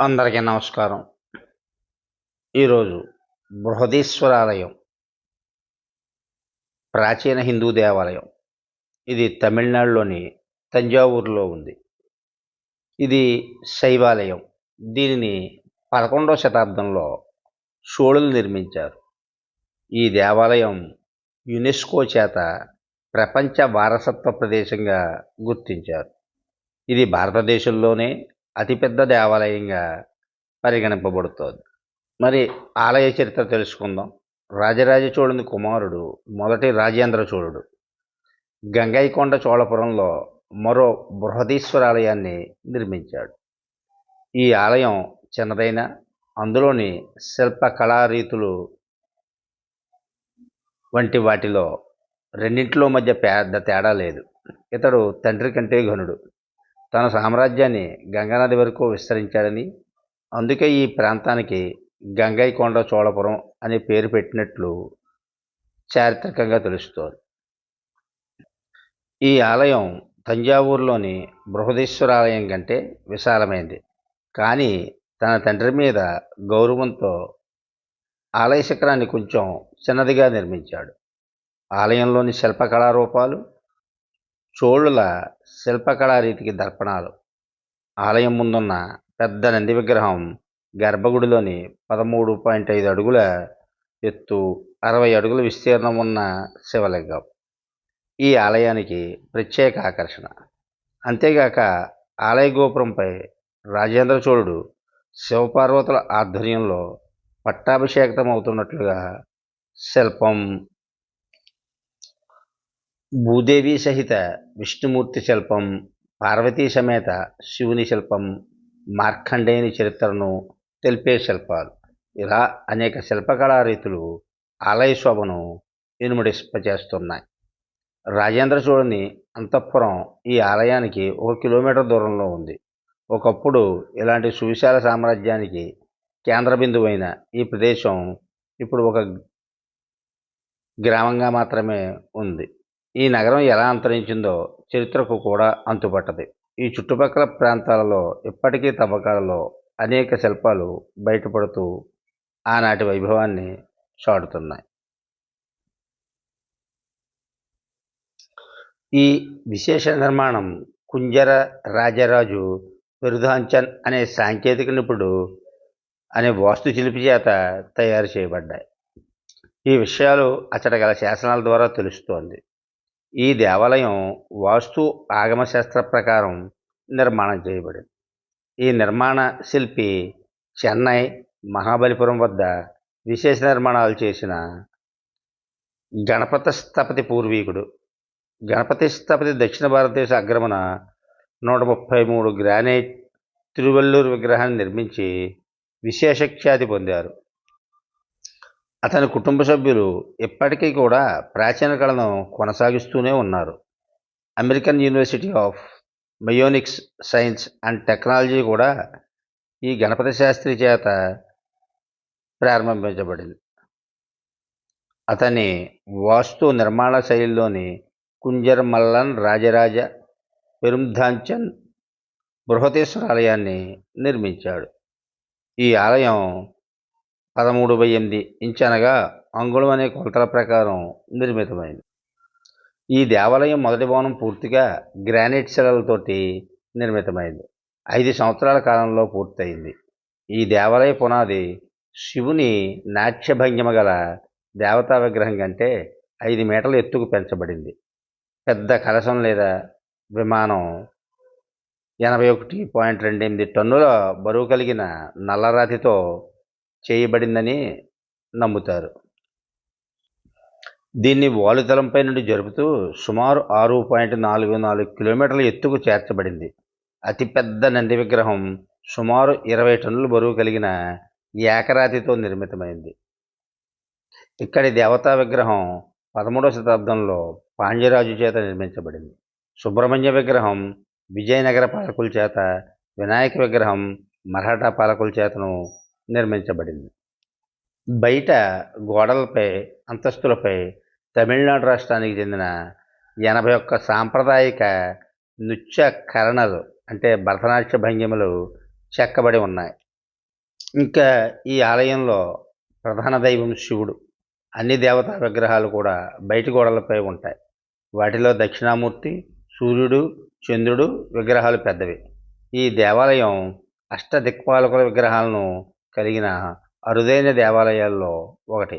అందరికీ నమస్కారం. ఈరోజు బృహదీశ్వరాలయం ప్రాచీన హిందూ దేవాలయం. ఇది తమిళనాడులోని తంజావూరులో ఉంది. ఇది శైవాలయం. దీనిని పదకొండవ శతాబ్దంలో చోళులు నిర్మించారు. ఈ దేవాలయం యునెస్కో చేత ప్రపంచ వారసత్వ ప్రదేశంగా గుర్తించారు. ఇది భారతదేశంలోనే అతిపెద్ద దేవాలయంగా పరిగణింపబడుతోంది. మరి ఆలయ చరిత్ర తెలుసుకుందాం. రాజరాజ చోళుని కుమారుడు మొదటి రాజేంద్ర చోళుడు. గంగైకొండ చోళపురంలో మరో బృహదీశ్వరాలయాన్ని నిర్మించాడు. ఈ ఆలయం చిన్నదైన అందులోని శిల్ప కళారీతులు వంటి వాటిలో రెండింటిలో మధ్య పెద్ద తేడా లేదు. ఇతడు తండ్రి కంటే ఘనుడు. తన సామ్రాజ్యాన్ని గంగానది వరకు విస్తరించాడని అందుకే ఈ ప్రాంతానికి గంగైకొండ చోళపురం అనే పేరు పెట్టినట్లు చారిత్రకంగా తెలుస్తోంది. ఈ ఆలయం తంజావూరులోని బృహదీశ్వర ఆలయం కంటే విశాలమైంది. కానీ తన తండ్రి మీద గౌరవంతో ఆలయ శిఖరాన్ని కొంచెం చిన్నదిగా నిర్మించాడు. ఆలయంలోని శిల్పకళారూపాలు చోళుల శిల్పకళా రీతికి దర్పణాలు. ఆలయం ముందున్న పెద్ద నంది విగ్రహం గర్భగుడిలోని పదమూడు పాయింట్ ఐదు అడుగుల ఎత్తు అరవై అడుగుల విస్తీర్ణం ఉన్న శివలింగం. ఈ ఆలయానికి ప్రత్యేక ఆకర్షణ. అంతేగాక ఆలయ గోపురంపై రాజేంద్ర చోళుడు శివపార్వతుల ఆధ్వర్యంలో పట్టాభిషేకం అవుతున్నట్లుగా శిల్పం భూదేవి సహిత విష్ణుమూర్తి శిల్పం పార్వతీ సమేత శివుని శిల్పం మార్కండేయుని చరిత్రను తెలిపే శిల్పాలు. ఇలా అనేక శిల్పకళా రీతులు ఆలయ శోభను ఇనుమడింపచేస్తున్నాయి రాజేంద్ర చోళుని అంతఃపురం ఈ ఆలయానికి ఒక కిలోమీటర్ దూరంలో ఉంది. ఒకప్పుడు ఇలాంటి సువిశాల సామ్రాజ్యానికి కేంద్ర బిందువైన ఈ ప్రదేశం ఇప్పుడు ఒక గ్రామంగా మాత్రమే ఉంది. ఈ నగరం ఎలా అంతరించిందో చరిత్రకు కూడా అంతుపట్టదు. ఈ చుట్టుపక్కల ప్రాంతాలలో ఇప్పటికీ తవ్వకాలలో అనేక శిల్పాలు బయటపడుతూ ఆనాటి వైభవాన్ని చాటుతున్నాయి. ఈ విశేష నిర్మాణం కుంజర రాజరాజు విరుధాంచన్ అనే సాంకేతిక నిపుణుడు అనే వాస్తు శిల్పి చేత తయారు చేయబడ్డాయి. ఈ విషయాలు అచ్చట గల శాసనాల ద్వారా తెలుస్తోంది. ఈ దేవాలయం వాస్తు ఆగమశాస్త్ర ప్రకారం నిర్మాణం చేయబడింది. ఈ నిర్మాణ శిల్పి చెన్నై మహాబలిపురం వద్ద విశేష నిర్మాణాలు చేసిన గణపతి స్థపతి పూర్వీకుడు. గణపతి స్థపతి దక్షిణ భారతదేశ అగ్రమణ నూట ముప్పై మూడు గ్రానైట్ తిరువల్లూరు విగ్రహాన్ని నిర్మించి విశేష ఖ్యాతి పొందారు. అతని కుటుంబ సభ్యులు ఇప్పటికీ కూడా ప్రాచీన కళను కొనసాగిస్తూనే ఉన్నారు. అమెరికన్ యూనివర్సిటీ ఆఫ్ మయోనిక్స్ సైన్స్ అండ్ టెక్నాలజీ కూడా ఈ గణపతి శాస్త్రి చేత ప్రారంభించబడింది. అతని వాస్తు నిర్మాణ శైలిలోని కుంజర్ మల్లన్ రాజరాజ పెరుంధాంచన్ బృహతేశ్వర ఆలయాన్ని నిర్మించాడు. ఈ ఆలయం పదమూడు బై ఎనిమిది ఇంచ్ అనగా అంగుళం అనే కొలతల ప్రకారం నిర్మితమైంది. ఈ దేవాలయం మొదటి భవనం పూర్తిగా గ్రానైట్ శిలలతోటి నిర్మితమైంది. ఐదు సంవత్సరాల కాలంలో పూర్తయింది. ఈ దేవాలయ పునాది శివుని నాట్యభంగిమ గల దేవతా విగ్రహం కంటే ఐదు మీటర్ల ఎత్తుకు పెంచబడింది. పెద్ద కలశం లేదా విమానం ఎనభై ఒకటి పాయింట్ రెండు ఎనిమిది టన్నుల బరువు కలిగిన నల్లరాతితో చేయబడిందని నమ్ముతారు. దీన్ని వాలుతలంపై నుండి జరుపుతూ సుమారు ఆరు పాయింట్ నాలుగు నాలుగు కిలోమీటర్ల ఎత్తుకు చేర్చబడింది. అతిపెద్ద నంది విగ్రహం సుమారు ఇరవై టన్నుల బరువు కలిగిన ఏకరాతితో నిర్మితమైంది. ఇక్కడి దేవతా విగ్రహం పదమూడవ శతాబ్దంలో పాండ్యరాజు చేత నిర్మించబడింది. సుబ్రహ్మణ్య విగ్రహం విజయనగర పాలకుల చేత వినాయక విగ్రహం మరాఠా పాలకుల చేతను నిర్మించబడింది. బయట గోడలపై అంతస్తులపై తమిళనాడు రాష్ట్రానికి చెందిన ఎనభై ఒక్క సాంప్రదాయక నృత్య కరణలు అంటే భరతనాట్య భంగిమలు చెక్కబడి ఉన్నాయి. ఇంకా ఈ ఆలయంలో ప్రధాన దైవం శివుడు. అన్ని దేవతా విగ్రహాలు కూడా బయటి గోడలపై ఉంటాయి. వాటిలో దక్షిణామూర్తి సూర్యుడు చంద్రుడు విగ్రహాలు పెద్దవి. ఈ దేవాలయం అష్టదిక్పాలకుల విగ్రహాలను కలిగిన అరుదైన దేవాలయాల్లో ఒకటి.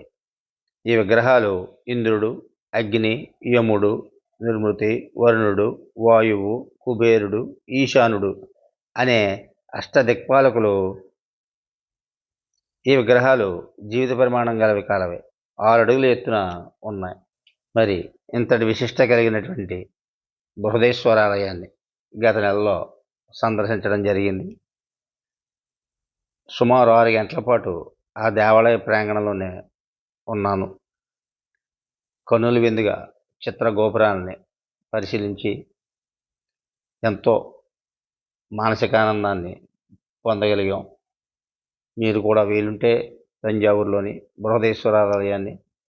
ఈ విగ్రహాలు ఇంద్రుడు అగ్ని యముడు నిర్మృతి వరుణుడు వాయువు కుబేరుడు ఈశానుడు అనే అష్టదిక్పాలకులు ఈ విగ్రహాలు జీవిత పరిమాణం గలవి కాలవే ఆరు అడుగుల ఎత్తున ఉన్నాయి. మరి ఇంతటి విశిష్ట కలిగినటువంటి బృహదేశ్వరాలయాన్ని గత నెలలో సందర్శించడం జరిగింది. సుమారు ఆరు గంటల పాటు ఆ దేవాలయ ప్రాంగణంలోనే ఉన్నాను. కన్నుల విందుగా చిత్ర గోపురాలని పరిశీలించి ఎంతో మానసిక ఆనందాన్ని పొందగలిగాం. మీరు కూడా వీలుంటే తంజావూరులోని బృహదేశ్వర ఆలయాన్ని